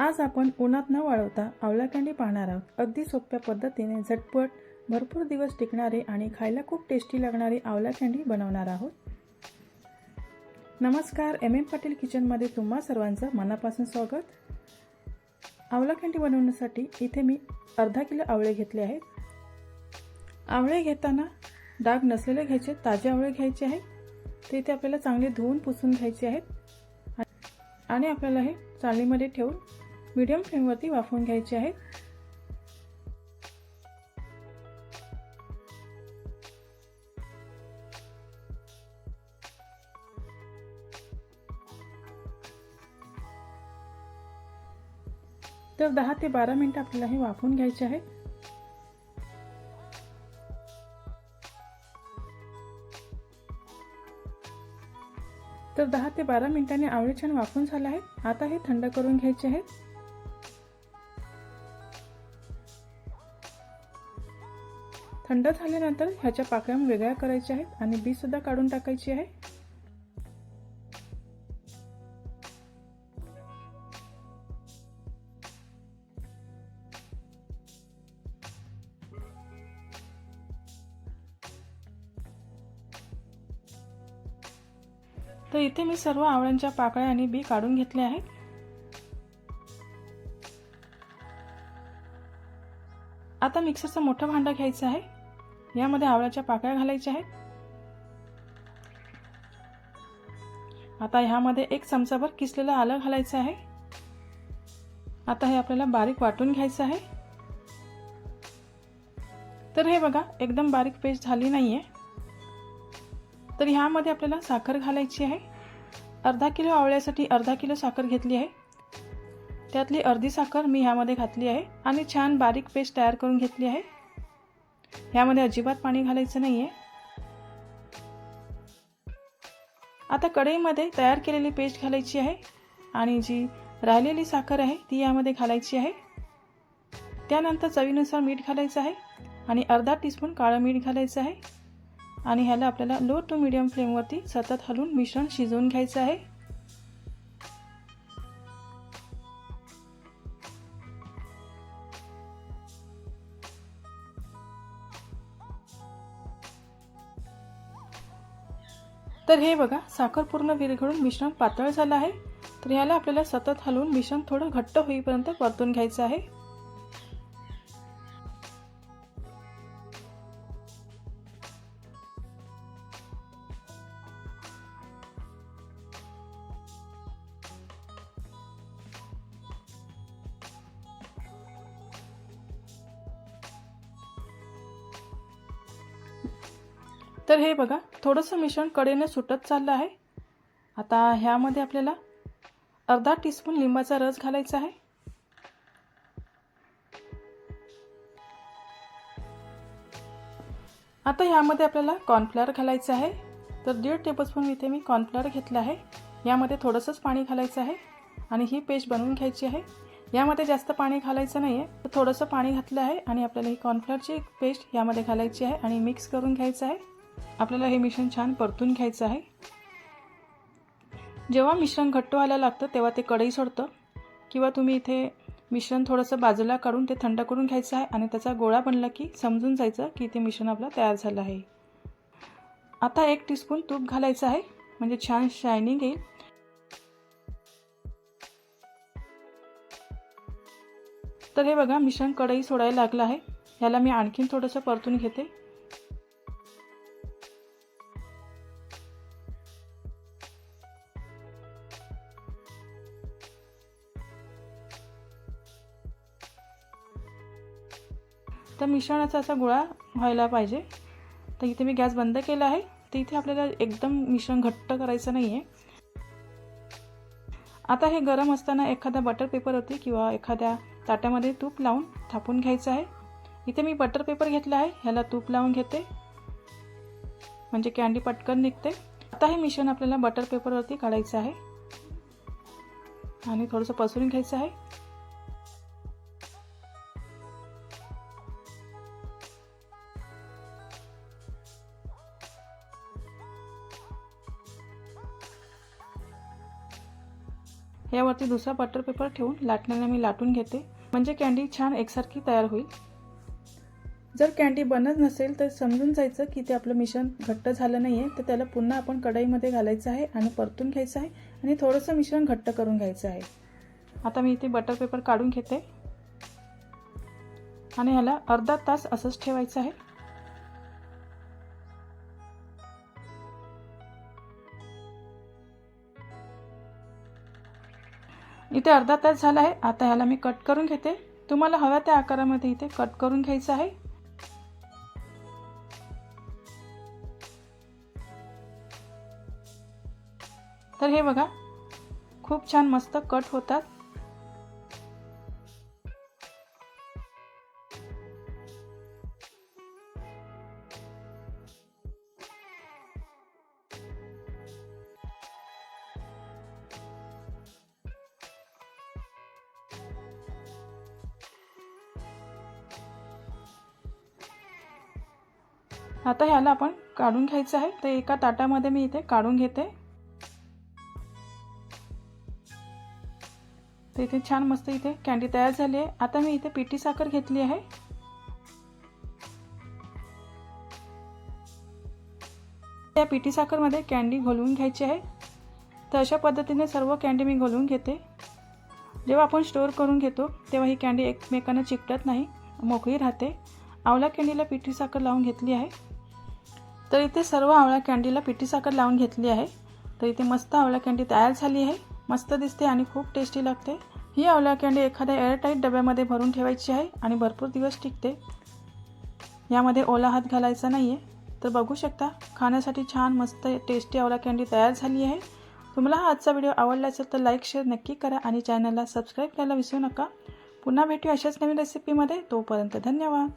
आज आपण उन्हात न वाळवता आवळा पाहणार आहोत. अगदी सोप्या पद्धतीने झटपट भरपूर दिवस टिकणारे आणि खायला खूप टेस्टी लागणारी आवला कँडी बनवणार आहोत. नमस्कार एम एम पाटील किचनमध्ये तुम्हा सर्वांचं मनापासून स्वागत. आवला कँडी बनवण्यासाठी इथे मी अर्धा किलो आवळे घेतले आहेत. आवळे घेताना डाग नसलेले घ्यायचे ताजे आवळे घ्यायचे आहेत. ते इथे आपल्याला चांगले धुवून पुसून घ्यायचे आहेत. आणि आपल्याला हे चाळणीमध्ये ठेवून मीडियम फ्लेमवरती वाफवून घ्यायचे आहेत. तर दहा ते बारा मिनटं आपल्याला हे वाफवून घ्यायचे आहेत. तर दहा ते बारा मिनिटांनी आवळे छान वाफून झालं आहे. आता हे थंड करून घ्यायचे आहेत. थंड झाल्यानंतर ह्याच्या पाकळ्या वेगळ्या करायच्या आहेत आणि बी सुद्धा काढून टाकायची आहे. तर इथे मी सर्व आवळ्यांच्या पाकळ्या आणि बी काढून घेतले आहेत. आता मिक्सरचं मोठं भांडं घ्यायचं आहे. यामध्ये आवळ्याच्या पाकळ्या घालायच्या आहेत. आता ह्यामध्ये एक चमचाभर किसलेलं आलं घालायचं आहे. आता हे आपल्याला बारीक वाटून घ्यायचं आहे. तर हे बघा एकदम बारीक पेस्ट झाली नाही आहे तर ह्यामध्ये आपल्याला साखर घालायची आहे. अर्धा किलो आवळ्यासाठी अर्धा किलो साखर घेतली आहे. त्यातली अर्धी साखर मी ह्यामध्ये घातली आहे आणि छान बारीक पेस्ट तयार करून घेतली आहे. ह्यामध्ये अजिबात पाणी घालायचं नाही आहे आता कढईमध्ये तयार केलेली पेस्ट घालायची आहे आणि जी राहिलेली साखर आहे ती यामध्ये घालायची आहे. त्यानंतर चवीनुसार मीठ घालायचं आहे आणि अर्धा टीस्पून काळं मीठ घालायचं आहे. आणि ह्याला आपल्याला लो टू मिडियम फ्लेमवरती सतत हलवून मिश्रण शिजवून घ्यायचं आहे. तर हे बघा साखर पूर्ण विरघळून मिश्रण पातळ झालं आहे. तर ह्याला आपल्याला सतत हलवून मिश्रण थोडं घट्ट होईपर्यंत परतून घ्यायचं आहे. तर हे बघा थोडंसं मिश्रण कडेनं सुटत चाललं आहे. आता ह्यामध्ये आपल्याला अर्धा टीस्पून लिंबाचा रस घालायचा आहे. आता ह्यामध्ये आपल्याला कॉर्नफ्लॉवर घालायचं आहे. तर दीड टेबलस्पून इथे मी कॉर्नफ्लॉवर घेतलं आहे. यामध्ये थोडंसंच पाणी घालायचं आहे आणि ही पेस्ट बनवून घ्यायची आहे. यामध्ये जास्त पाणी घालायचं नाही आहे तर थोडंसं पाणी घातलं आहे आणि आपल्याला ही कॉर्नफ्लॉवरची पेस्ट यामध्ये घालायची आहे आणि मिक्स करून घ्यायचं आहे. आपल्याला हे मिश्रण छान परतून घ्यायचं आहे. जेव्हा मिश्रण घट्ट व्हायला लागतं तेव्हा ते कढई सोडतं. किंवा तुम्ही इथे मिश्रण थोडंसं बाजूला काढून ते थंड करून घ्यायचं आहे आणि त्याचा गोळा बनला की समजून जायचं की ते मिश्रण आपलं तयार झालं आहे. आता एक टीस्पून तूप घालायचं आहे म्हणजे छान शायनिंग येईल. तर हे बघा मिश्रण कढई सोडायला लागलं आहे. ह्याला मी आणखीन थोडंसं परतून घेते. तर मिश्रणाचा असा गोळा व्हायला पाहिजे. तर इथे मी गॅस बंद केला आहे. तर इथे आपल्याला एकदम मिश्रण घट्ट करायचं नाही आहे आता हे गरम असताना एखाद्या बटर पेपरवरती किंवा एखाद्या ताट्यामध्ये तूप लावून थापून घ्यायचं आहे. इथे मी बटर पेपर घेतला आहे. ह्याला तूप लावून घेते. म्हणजे कॅन्डी पटकन निघते. आता हे मिश्रण आपल्याला बटर पेपरवरती काढायचं आहे. आणि थोडंसं पसरून घ्यायचं आहे. यावरती दुसरा बटर पेपर ठेवून लाटण्याला मी लाटून घेते. म्हणजे कँडी छान एकसारखी तयार होईल. जर कँडी बनत नसेल तर समजून जायचं की ते आपलं मिश्रण घट्ट झालं नाही आहे तर त्याला पुन्हा आपण कढईमध्ये घालायचं आहे आणि परतून घ्यायचं आहे आणि थोडंसं मिश्रण घट्ट करून घ्यायचं आहे. आता मी इथे बटर पेपर काढून घेते. आणि ह्याला अर्धा तास असंच ठेवायचं आहे. इथे अर्धा तास झाला आहे. आता ह्याला मी कट करून घेते. तुम्हाला हव्या त्या आकारामध्ये इथे कट करून घ्यायचं आहे. तर हे बघा खूप छान मस्त कट होतात. आता ह्याला आपण काढून घ्यायचं आहे. तर एका ताटामध्ये मी इथे काढून घेते. तर इथे छान मस्त इथे कॅन्डी तयार झाली आहे. आता मी इथे पिठी साखर घेतली आहे. त्या पिठी साखरमध्ये कॅन्डी घोलवून घ्यायची आहे. तर अशा पद्धतीने सर्व कॅन्डी मी घोलवून घेते. जेव्हा आपण स्टोअर करून घेतो तेव्हा ही कॅन्डी एकमेकांना चिकटत नाही मोकळी राहते. आवला कॅन्डीला पिठी साखर लावून घेतली आहे. तर इथे सर्व आवळा कॅन्डीला पिठी साखर लावून घेतली आहे. तर इथे मस्त आवळा कॅन्डी तयार झाली आहे. मस्त दिसते आणि खूप टेस्टी लागते. ही आवळा कॅन्डी एखाद्या एअरटाईट डब्यामध्ये भरून ठेवायची आहे आणि भरपूर दिवस टिकते. यामध्ये ओला हात घालायचा नाही आहे तर बघू शकता खाण्यासाठी छान मस्त टेस्टी आवळा कॅन्डी तयार झाली आहे. तुम्हाला हा आजचा व्हिडिओ आवडला असेल तर लाईक शेअर नक्की करा आणि चॅनलला सबस्क्राईब करायला विसरू नका. पुन्हा भेटू अशाच नवीन रेसिपीमध्ये तोपर्यंत धन्यवाद.